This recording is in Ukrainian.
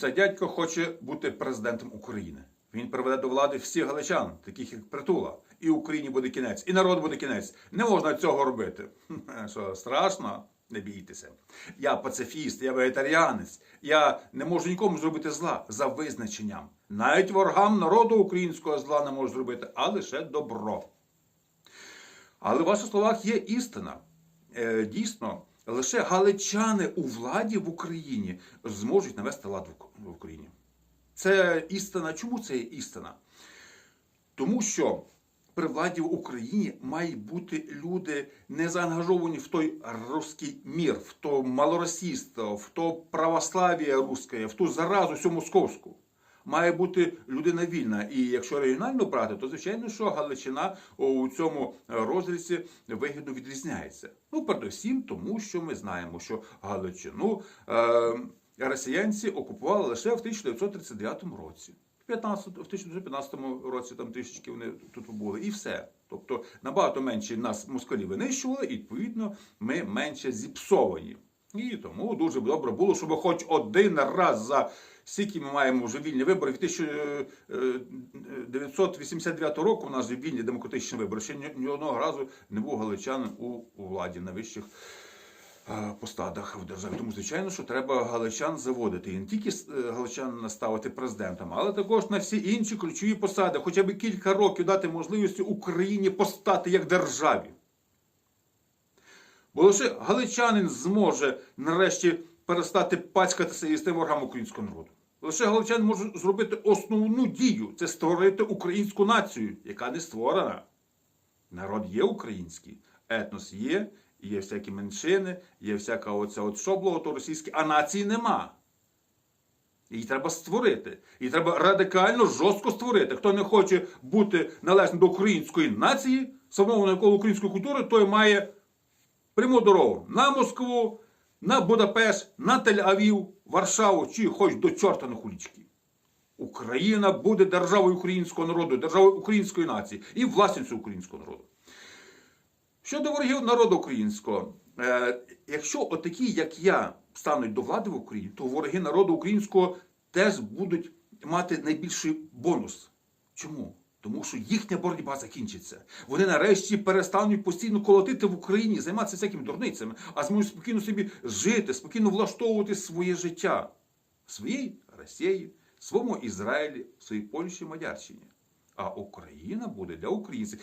Оце дядько хоче бути президентом України. Він приведе до влади всіх галичан, таких як Притула. І Україні буде кінець, і народ буде кінець. Не можна цього робити. Що страшно? Не бійтеся. Я пацифіст, я вегетаріанець. Я не можу нікому зробити зла за визначенням. Навіть ворогам народу українського зла не можу зробити, а лише добро. Але в ваших словах є істина. Е, дійсно, лише галичани у владі в Україні зможуть навести лад в Україні. Це істина. Чому це є істина? Тому що при владі в Україні мають бути люди не заангажовані в той русський мір, в то малоросійство, в то православ'я русське, в ту заразу всю московську. Має бути людина вільна. І якщо регіонально брати, то звичайно, що Галичина у цьому розрізі вигідно відрізняється. Ну, передусім, тому що ми знаємо, що Галичину е, росіянці окупували лише в 1939 році. В 15, в 1915 році там трішечки вони тут побули, і все. Тобто набагато менше нас москалі винищували, і відповідно ми менше зіпсовані. І тому дуже добре було, щоб хоч один раз за скільки ми маємо вже вільні вибори. Від 1989 року у нас вільні демократичні вибори. Ще ні, одного разу не був галичанин у, владі на вищих е, посадах в державі. Тому, звичайно, що треба галичан заводити. І не тільки е, галичан ставити президентом, але також на всі інші ключові посади, хоча б кілька років дати можливості Україні постати як державі. Бо лише галичанин зможе нарешті перестати пацькатися із тим ворогам українського народу. Лише галичанин може зробити основну дію це створити українську націю, яка не створена. Народ є український, етнос є, є всякі меншини, є всяка оця от шобло, то російське, а нації нема. Її треба створити. Її треба радикально, жорстко створити. Хто не хоче бути належним до української нації, сформованої навколо української культури, той має пряму дорогу на Москву, на Будапешт, на Тель-Авів, Варшаву чи хоч до чорта на кулічки. Україна буде державою українського народу, державою української нації і власністю українського народу. Щодо ворогів народу українського, е, якщо отакі, як я, стануть до влади в Україні, то вороги народу українського теж будуть мати найбільший бонус. Чому? Тому що їхня боротьба закінчиться. Вони нарешті перестануть постійно колотити в Україні, займатися всякими дурницями, а зможуть спокійно собі жити, спокійно влаштовувати своє життя в своїй Росії, в своєму Ізраїлі, в своїй Польщі, Мадярщині. А Україна буде для українців.